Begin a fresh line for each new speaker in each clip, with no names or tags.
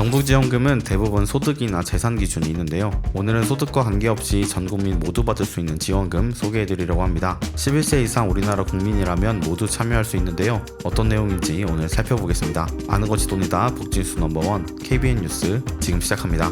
정부 지원금은 대부분 소득이나 재산 기준이 있는데요. 오늘은 소득과 관계없이 전 국민 모두 받을 수 있는 지원금 소개해드리려고 합니다. 11세 이상 우리나라 국민이라면 모두 참여할 수 있는데요. 어떤 내용인지 오늘 살펴보겠습니다. 아는 것이 돈이다 복진수 넘버원 KBN 뉴스 지금 시작합니다.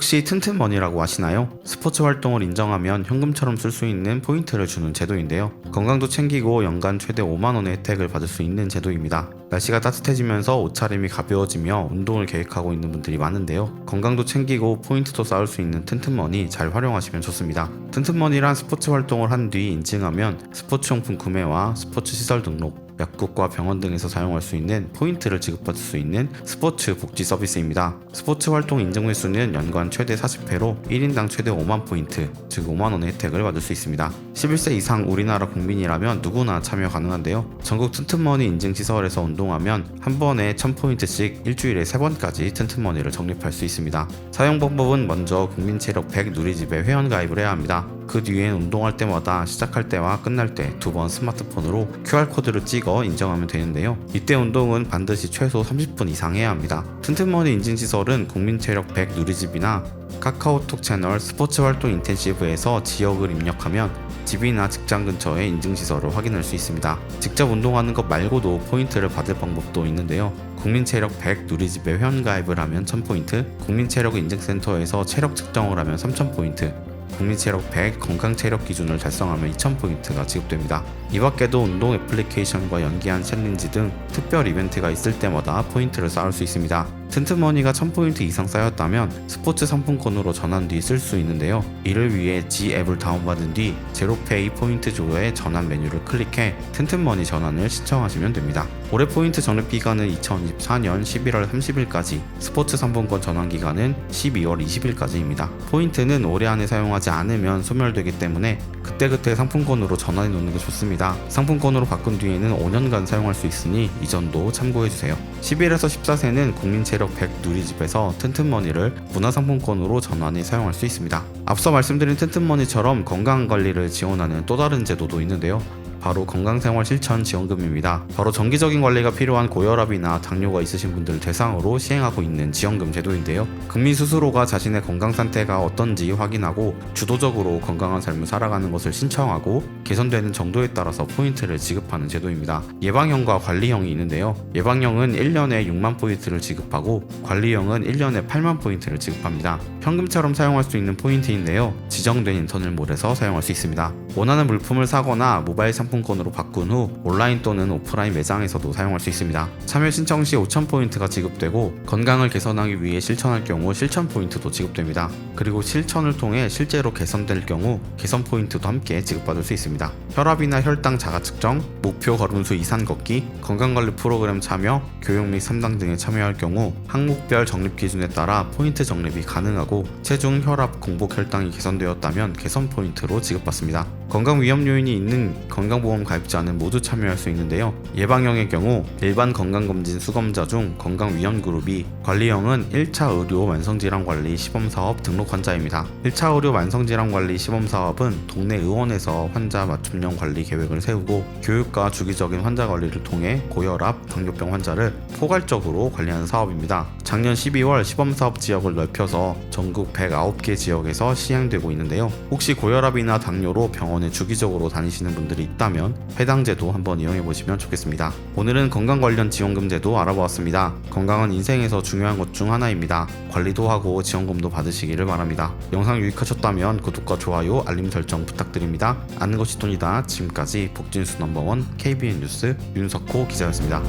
혹시 튼튼머니라고 아시나요? 스포츠 활동을 인정하면 현금처럼 쓸 수 있는 포인트를 주는 제도인데요. 건강도 챙기고 연간 최대 5만원의 혜택을 받을 수 있는 제도입니다. 날씨가 따뜻해지면서 옷차림이 가벼워지며 운동을 계획하고 있는 분들이 많은데요. 건강도 챙기고 포인트도 쌓을 수 있는 튼튼머니 잘 활용하시면 좋습니다. 튼튼머니란 스포츠 활동을 한 뒤 인증하면 스포츠용품 구매와 스포츠 시설 등록, 약국과 병원 등에서 사용할 수 있는 포인트를 지급받을 수 있는 스포츠 복지 서비스입니다. 스포츠 활동 인증 횟수는 연간 최대 40회로 1인당 최대 5만 포인트, 즉 5만 원의 혜택을 받을 수 있습니다. 11세 이상 우리나라 국민이라면 누구나 참여 가능한데요. 전국 튼튼머니 인증 시설에서 운동하면 한 번에 1000포인트씩 일주일에 3번까지 튼튼머니를 적립할 수 있습니다. 사용 방법은 먼저 국민체력 100 누리집에 회원 가입을 해야 합니다. 그 뒤엔 운동할 때마다 시작할 때와 끝날 때 두 번 스마트폰으로 QR코드를 찍어 인정하면 되는데요. 이때 운동은 반드시 최소 30분 이상 해야 합니다. 튼튼머니 인증시설은 국민체력 100 누리집이나 카카오톡 채널 스포츠 활동 인텐시브에서 지역을 입력하면 집이나 직장 근처의 인증시설을 확인할 수 있습니다. 직접 운동하는 것 말고도 포인트를 받을 방법도 있는데요. 국민체력 100 누리집에 회원가입을 하면 1000포인트, 국민체력 인증센터에서 체력 측정을 하면 3000포인트, 국민체력 100 건강체력 기준을 달성하면 2000포인트가 지급됩니다. 이 밖에도 운동 애플리케이션과 연계한 챌린지 등 특별 이벤트가 있을 때마다 포인트를 쌓을 수 있습니다. 튼튼머니가 1000포인트 이상 쌓였다면 스포츠 상품권으로 전환 뒤 쓸 수 있는데요. 이를 위해 G 앱을 다운받은 뒤 제로페이 포인트 조회의 전환 메뉴를 클릭해 튼튼머니 전환을 신청하시면 됩니다. 올해 포인트 적립 기간은 2024년 11월 30일까지, 스포츠 상품권 전환 기간은 12월 20일까지입니다. 포인트는 올해 안에 사용하지 않으면 소멸되기 때문에 그때그때 상품권으로 전환해 놓는 게 좋습니다. 상품권으로 바꾼 뒤에는 5년간 사용할 수 있으니 이 점도 참고해 주세요. 11에서 14세는 국민 체력 100 누리집에서 튼튼머니를 문화상품권으로 전환해 사용할 수 있습니다. 앞서 말씀드린 튼튼머니처럼 건강관리를 지원하는 또 다른 제도도 있는데요. 바로 건강생활 실천 지원금입니다. 바로 정기적인 관리가 필요한 고혈압이나 당뇨가 있으신 분들을 대상으로 시행하고 있는 지원금 제도인데요. 국민 스스로가 자신의 건강 상태가 어떤지 확인하고 주도적으로 건강한 삶을 살아가는 것을 신청하고 개선되는 정도에 따라서 포인트를 지급하는 제도입니다. 예방형과 관리형이 있는데요. 예방형은 1년에 6만 포인트를 지급하고 관리형은 1년에 8만 포인트를 지급합니다. 현금처럼 사용할 수 있는 포인트인데요. 지정된 인터넷몰에서 사용할 수 있습니다. 원하는 물품을 사거나 모바일 상품 권으로 바꾼 후 온라인 또는 오프라인 매장에서도 사용할 수 있습니다. 참여 신청 시 5,000포인트가 지급되고 건강을 개선하기 위해 실천할 경우 실천 포인트도 지급됩니다. 그리고 실천을 통해 실제로 개선될 경우 개선 포인트도 함께 지급받을 수 있습니다. 혈압이나 혈당 자가 측정, 목표 걸음수 이산 걷기, 건강관리 프로그램 참여, 교육 및 3당 등에 참여할 경우 항목별 적립 기준에 따라 포인트 적립이 가능하고 체중, 혈압, 공복 혈당이 개선되었다면 개선 포인트로 지급받습니다. 건강 위험 요인이 있는 건강 보험 가입자는 모두 참여할 수 있는데요. 예방형의 경우 일반 건강검진 수검자 중 건강 위험 그룹이 관리형은 1차 의료 만성질환 관리 시범 사업 등록 환자입니다. 1차 의료 만성질환 관리 시범 사업은 동네 의원에서 환자 맞춤형 관리 계획을 세우고 교육과 주기적인 환자 관리를 통해 고혈압, 당뇨병 환자를 포괄적으로 관리하는 사업입니다. 작년 12월 시범 사업 지역을 넓혀서 전국 109개 지역에서 시행되고 있는데요. 혹시 고혈압이나 당뇨로 병원에 주기적으로 다니시는 분들이 있다 면 해당 제도 한번 이용해 보시면 좋겠습니다. 오늘은 건강 관련 지원금 제도 알아보았습니다. 건강은 인생에서 중요한 것 중 하나입니다. 관리도 하고 지원금도 받으시기를 바랍니다. 영상 유익하셨다면 구독과 좋아요, 알림 설정 부탁드립니다. 아는 것이 돈이다. 지금까지 복진수 넘버원 KBN 뉴스 윤석호 기자였습니다.